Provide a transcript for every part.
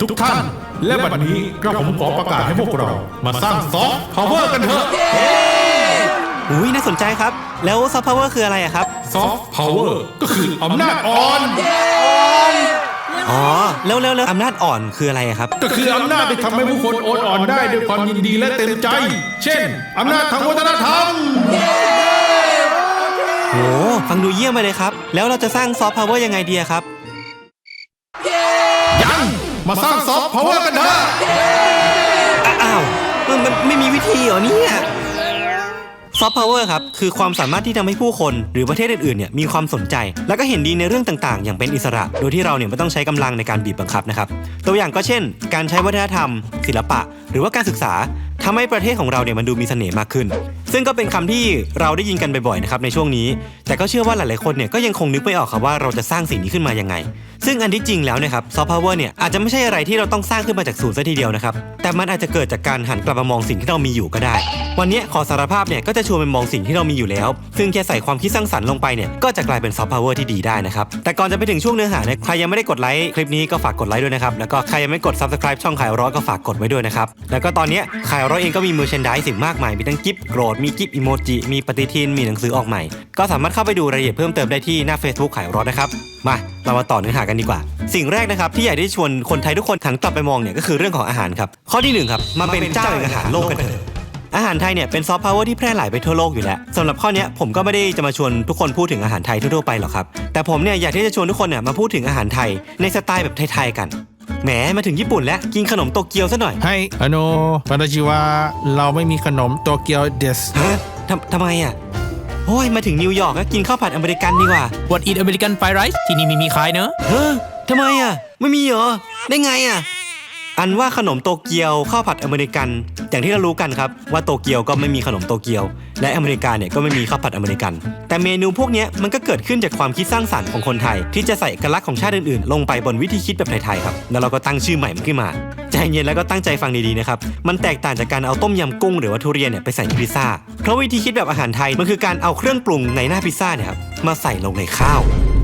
ทุกท่าน และบัดนี้กระผมขอประกาศให้พวกเรา มาสร้างซอฟต์พาวเวอร์กันเถอะอุ้ยน่าสนใจครับ แล้วซอฟต์พาวเวอร์คืออะไรอะครับ ซอฟต์พาวเวอร์ก็คืออำนาจอ่อน อ๋อ แล้วแล้วแล้วอำนาจอ่อนคืออะไรอะครับ ก็คืออำนาจที่ทำให้ผู้คนโอนอ่อนได้ด้วยความยินดีและเต็มใจ เช่นอำนาจทางวัฒนธรรม โห ฟังดูเยี่ยมไปเลยครับ แล้วเราจะสร้างซอฟต์พาวเวอร์ยังไงดีอะครับยัง มาสร้างซอฟต์พาวเวอร์กันเถอะอ้าวมันไม่มีวิธีเหรอเนี่ยซอฟต์พาวเวอร์ครับคือความสามารถที่ทำให้ผู้คน หรือประเทศอื่นๆเนี่ยมีความสนใจ แล้วก็เห็นดีในเรื่องต่างๆ อย่างเป็นอิสระ โดยที่เราเนี่ยไม่ต้องใช้กำลังในการบีบบังคับนะครับตัวอย่างก็เช่น การใช้วัฒนธรรม ศิลปะ หรือว่าการศึกษาทำให้ประเทศของเราเนี่ยมันดูมีเสน่ห์มากขึ้น ซึ่งก็เป็นคำที่เราได้ยินกันบ่อยๆนะครับในช่วงนี้ แต่ก็เชื่อว่าหลายๆคนเนี่ยก็ยังคงนึกไม่ออกครับว่าเราจะสร้างสิ่งนี้ขึ้นมายังไง ซึ่งอันที่จริงแล้วนะครับซอฟต์พาวเวอร์เนี่ยอาจจะไม่ใช่อะไรที่เราต้องสร้างขึ้นมาจากศูนย์ซะทีเดียวนะครับแต่มันอาจจะเกิดจากการหันกลับมามองสิ่งที่เรามีอยู่ก็ได้ วันนี้ขอสารภาพเนี่ยก็จะชวนไปมองสิ่งที่เรามีอยู่แล้ว ซึ่งแค่ใส่ความคิดสร้างสรรค์ลงไปเนี่ยก็จะกลายเป็นซอฟต์พาวเวอร์ที่ดีได้นะครับแต่ก่อนจะไปถึงช่วงเนื้อหาเนี่ยใครยังไม่ได้กดไลค์คลิปนี้ก็ฝากกดไลค์ด้วยนะครับแล้วก็ใครยังไม่กด subscribe ช่องขายร้อยก็ฝากกดไว้ด้วยนะครับแล้วก็ตอนนี้ขายร้อยเองก็มี merchandise สิ่งมากมายมีทั้งกิฟต์โกรดมีกิฟต์อีโมจิมีปฏิทินมีหนังสือออกใหม่ ก็สามารถเข้าไปดูรายละเอียดเพิ่มเติมได้ที่หน้า Facebook ขายร้อยนะครับ มาเรามาต่อเนื้อหากันดีกว่า สิ่งแรกนะครับที่อยากได้ชวนคนไทยทุกคนหันกลับไปมองเนี่ยก็คือเรื่องของอาหารครับข้อที่หนึ่งครับมาเป็นเจ้าแห่งอาหารโลกกันเถอะอาหารไทยเนี่ยเป็นซอฟต์พาวเวอร์ที่แพร่หลายไปทั่วโลกอยู่แล้วสำหรับข้อนี้ผมก็ไม่ได้จะมาชวนทุกคนพูดถึงอาหารไทยทั่วๆไปหรอกครับแต่ผมเนี่ยอยากที่จะชวนทุกคนเนี่ยมาพูดถึงอาหารไทยในสไตล์แบบไทยๆกัน แหมมาถึงญี่ปุ่นแล้วกินขนมโตเกียวซะหน่อย ให้อโนวาตาชิวะเราไม่มีขนมโตเกียวเดสฮะทำทำไมอะโอ้ยมาถึงนิวยอร์กก็กินข้าวผัดอเมริกันดีกว่า What eat American fried rice ที่นี่มีมีขายเนอะเฮ้ยทำไมอะ ไม่มีเหรอ ได้ไงอะ อันว่าขนมโตเกียวข้าวผัดอเมริกัน อย่างที่เรารู้กันครับว่าโตเกียวก็ไม่มีขนมโตเกียว และอเมริกาเนี่ยก็ไม่มีข้าวผัดอเมริกัน แต่เมนูพวกนี้มันก็เกิดขึ้นจากความคิดสร้างสรรค์ของคนไทย ที่จะใส่เอกลักษณ์ของชาติอื่นๆ ลงไปบนวิธีคิดแบบไทยๆครับแล้วเราก็ตั้งชื่อใหม่มขึ้นมาใจเย็นแล้วก็ตั้งใจฟังดีๆนะครับมันแตกต่างจากการเอาต้มยำกุ้งหรือว่าทุเรียนเนี่ยไปใส่พิซซ่าเพราะวิธีคิดแบบอาหารไทยมันคือการเอาเครื่องปรุงในหน้าพิซซ่าเนี่ยครับมาใส่ลงในข้าว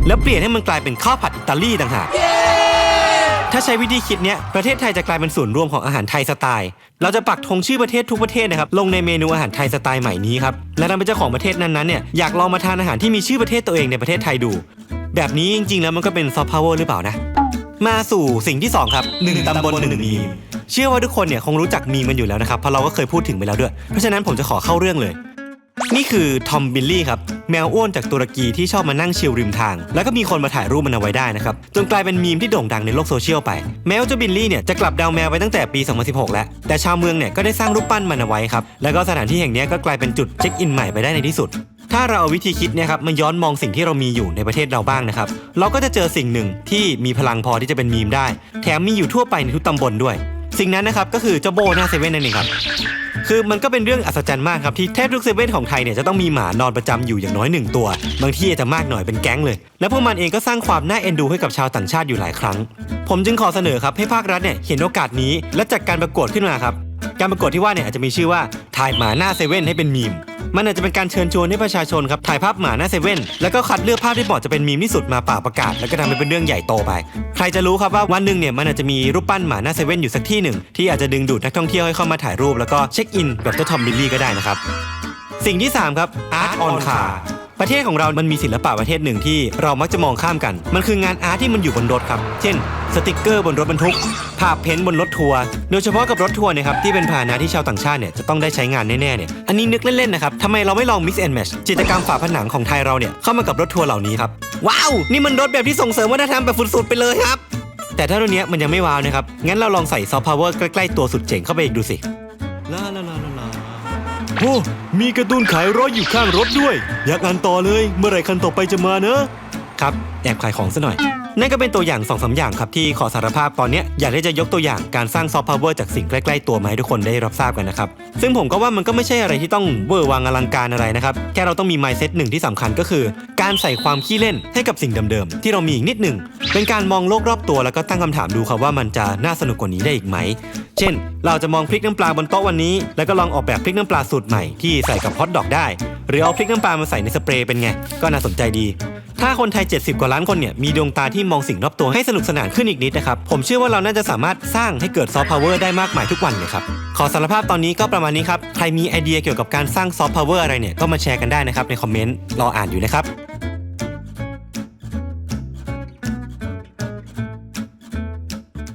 แล้วเปลี่ยนให้มันกลายเป็นข้าวผัดอิตาลีต่างหาก ถ้าใช้วิธีคิดเนี้ยประเทศไทยจะกลายเป็นศูนย์รวมของอาหารไทยสไตล์ เราจะปักธงชื่อประเทศทุกประเทศนะครับลงในเมนูอาหารไทยสไตล์ใหม่นี้ครับและทำให้เจ้าของประเทศนั้นๆเนี่ยอยากลองมาทานอาหารที่มีชื่อประเทศตัวเองในประเทศไทยดู แบบนี้จริงๆ แล้วมันก็เป็นซอฟต์พาวเวอร์หรือเปล่านะมาสู่สิ่งที่ 2 ครับหนึ่งตำบลหนึ่งมีมเชื่อว่าทุกคนเนี่ยคงรู้จักมีมมันอยู่แล้วนะครับเพราะเราก็เคยพูดถึงไปแล้วด้วย เพราะฉะนั้นผมจะขอเข้าเรื่องเลย นี่คือทอมบิลลี่ครับแมวอ้วนจากตุรกีที่ชอบมานั่งชิลริมทาง แล้วก็มีคนมาถ่ายรูปมันเอาไว้ได้นะครับจนกลายเป็นมีมที่โด่งดังในโลกโซเชียลไป แมวเจ้าบิลลี่เนี่ยจะกลับดาวแมวไปตั้งแต่ปี 2016 แล้ว แต่ชาวเมืองเนี่ยก็ได้สร้างรูปปั้นมันเอาไว้ครับแล้วก็สถานที่แห่งนี้ก็กลายเป็นจุดเช็คอินใหม่ไปได้ในที่สุดถ้าเราเอาวิธีคิดเนี่ยครับมาย้อนมองสิ่งที่เรามีอยู่ในประเทศเราบ้างนะครับ เราก็จะเจอสิ่งหนึ่งที่มีพลังพอที่จะเป็นมีมได้ แถมมีอยู่ทั่วไปในทุกตำบลด้วย สิ่งนั้นนะครับก็คือเจ้าโบหน้าเซเว่นนั่นเองครับคือมันก็เป็นเรื่องอัศจรรย์มากครับที่แทบทุกเซเว่นของไทยเนี่ยจะต้องมีหมานอนประจำอยู่อย่างน้อยหนึ่งตัว บางที่อาจจะมากหน่อยเป็นแก๊งเลย และพวกมันเองก็สร้างความน่าเอ็นดูให้กับชาวต่างชาติอยู่หลายครั้ง ผมจึงขอเสนอครับให้ภาครัฐเนี่ยเห็นโอกาสนี้และจัดการประกวดขึ้นมาครับการประกวดที่ว่าเนี่ยอาจจะมีชื่อว่าถ่ายหมาหน้าเซเว่นให้เป็นมีมมันอาจจะเป็นการเชิญชวนให้ประชาชนครับถ่ายภาพหมาหน้าเซเว่นแล้วก็คัดเลือกภาพที่เหมาะจะเป็นมีมที่สุดมาป่าประกาศ แล้วก็ทำให้เป็นเรื่องใหญ่โตไป ใครจะรู้ครับว่าวันหนึ่งเนี่ยมันอาจจะมีรูปปั้นหมาหน้าเซเว่นอยู่สักที่หนึ่งที่อาจจะดึงดูดนักท่องเที่ยวให้เข้ามาถ่ายรูปแล้วก็เช็คอินแบบเจ้าทอมบิลลี่ก็ได้นะครับสิ่งที่3ครับ Art on Car ประเทศของเรามันมีศิลปะประเทศหนึ่งที่เรามักจะมองข้ามกัน มันคืองานอาร์ตที่มันอยู่บนรถครับ เช่น สติกเกอร์บนรถบรรทุก ภาพเพ้นท์บนรถทัวร์ โดยเฉพาะกับรถทัวร์นี่ยครับที่เป็นพาหนะที่ชาวต่างชาติเนี่ยจะต้องได้ใช้งานแน่ๆเนี่ย อันนี้นึกเล่นๆนะครับทำไมเราไม่ลอง mix and match จิตรกรรมฝาผนังของไทยเราเนี่ยเข้ามากับรถทัวร์เหล่านี้ครับ ว้าว นี่มันรถแบบที่ส่งเสริมวัฒนธรรมแบบสุดๆไปเลยครับ แต่ถ้ารุ่นเนี้มันยังไม่ว้าวนะครับ งั้นเราลองใส่ซอฟต์พาวเวอร์ใกล้ๆตัวสุดเจ๋งเข้าไปอีกดูสิ โอ้มีการ์ตูนขายรถอยู่ข้างรถด้วย อยากอ่านต่อเลย เมื่อไหร่คันต่อไปจะมาเนอะครับแอบขายของซะหน่อย นั่นก็เป็นตัวอย่าง2อสอย่างครับที่ขอสารภาพตอนเนี้ยอยากที่จะยกตัวอย่างการสร้างซอฟต์พาวเวอร์จากสิ่งใกล้ ๆ ตัวมาให้ทุกคนได้รับทราบกันนะครับ ซึ่งผมก็ว่ามันก็ไม่ใช่อะไรที่ต้องเวอร์วังอลังการอะไรนะครับ แค่เราต้องมี mindset หนึ่งที่สำคัญก็คือ การใส่ความขี้เล่นให้กับสิ่งเดิมๆ ที่เรามีอีกนิดหนึ่งเป็นการมองโลกรอบตัวแล้วก็ตั้งคำถามดูครับว่ามันจะน่าสนุกกว่านี้ได้อีกไหม เช่น เราจะมองพริกน้ำปลาบนโต๊ะวันนี้ แล้วก็ลองออกแบบพริกน้ำปลาสูตรใหม่ที่ใส่กับฮอทดอกได้ หรือเอาพริกน้ำปลามาใส่ในสเปรย์เป็นไง ก็น่าสนใจดี ถ้าคนไทย 70 กว่าล้านคนเนี่ยมีดวงตาที่มองสิ่งรอบตัวให้สนุกสนานขึ้นอีกนิดนะครับ ผมเชื่อว่าเราน่าจะสามารถสร้างให้เกิดซอฟต์พาวเวอร์ได้มากมายทุกวันเลยครับ ขอสารภาพตอนนี้ก็ประมาณนี้ครับ ใครมีไอเดียเกี่ยวกับการสร้างซอฟต์พาวเวอร์อะไรเนี่ยก็มาแชร์กันได้นะครับในคอมเมนต์ รออ่านอยู่นะครับ